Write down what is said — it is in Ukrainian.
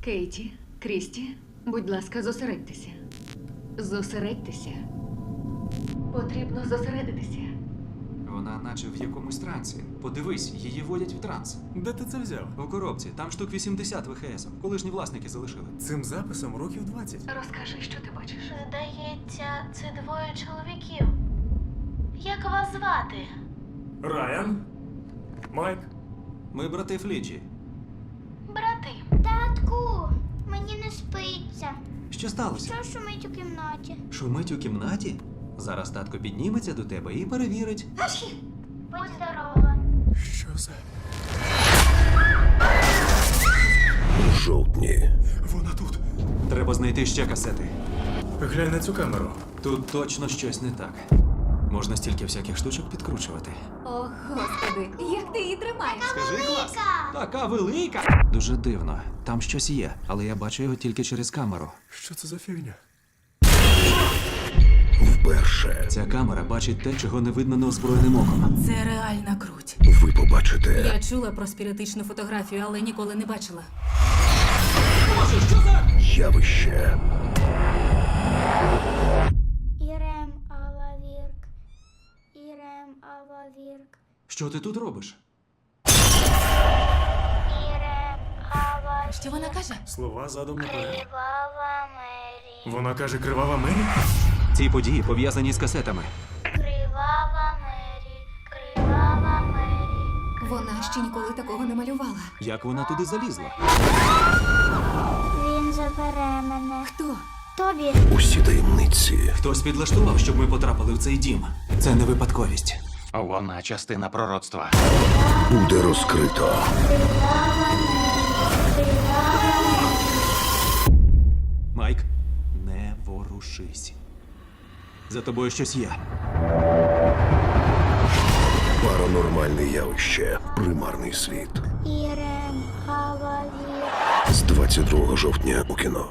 Кейті, Крісті, будь ласка, зосередьтеся. Зосередьтеся. Потрібно зосередитися. Вона наче в якомусь трансі. Подивись, її водять в транс. Де ти це взяв? У коробці, там штук 80 ВХС. Колишні власники залишили. Цим записом років 20. Розкажи, що ти бачиш. Здається, це двоє чоловіків. Як вас звати? Райан? Майк? Ми брати Фліджі. Брати. Татку, мені не спиться. Що сталося? Що шумить у кімнаті? Шумить у кімнаті? Зараз татко підніметься до тебе і перевірить. Будь здорова. Що за. Жовтні Вона тут. Треба знайти ще касети. Глянь на цю камеру. Тут точно щось не так. Можна стільки всяких штучок підкручувати. О, господи, як ти її тримаєш? Скажи клас. Така велика. Дуже дивно. Там щось є, але я бачу його тільки через камеру. Що це за фігня? вперше Ця камера бачить те, чого не видно неозброєним оком. Це реальна круть. ви побачите Я чула про спіритичну фотографію, але ніколи не бачила. явище Що ти тут робиш? Що вона каже? Слова задом наперед. Кривава Мері. Вона каже кривава Мері? Ці події пов'язані з касетами. Кривава Мері. Кривава Мері. Вона ще ніколи такого не малювала. Як вона туди залізла? Він забере мене. Хто? Тобі. усі таємниці Хтось підлаштував, щоб ми потрапили в цей дім. Це не випадковість. Вона частина пророцтва. буде розкрито. Майк, не ворушись. За тобою щось є. Паранормальне явище. Примарний світ. Ірем Алавірк. З 22 жовтня у кіно.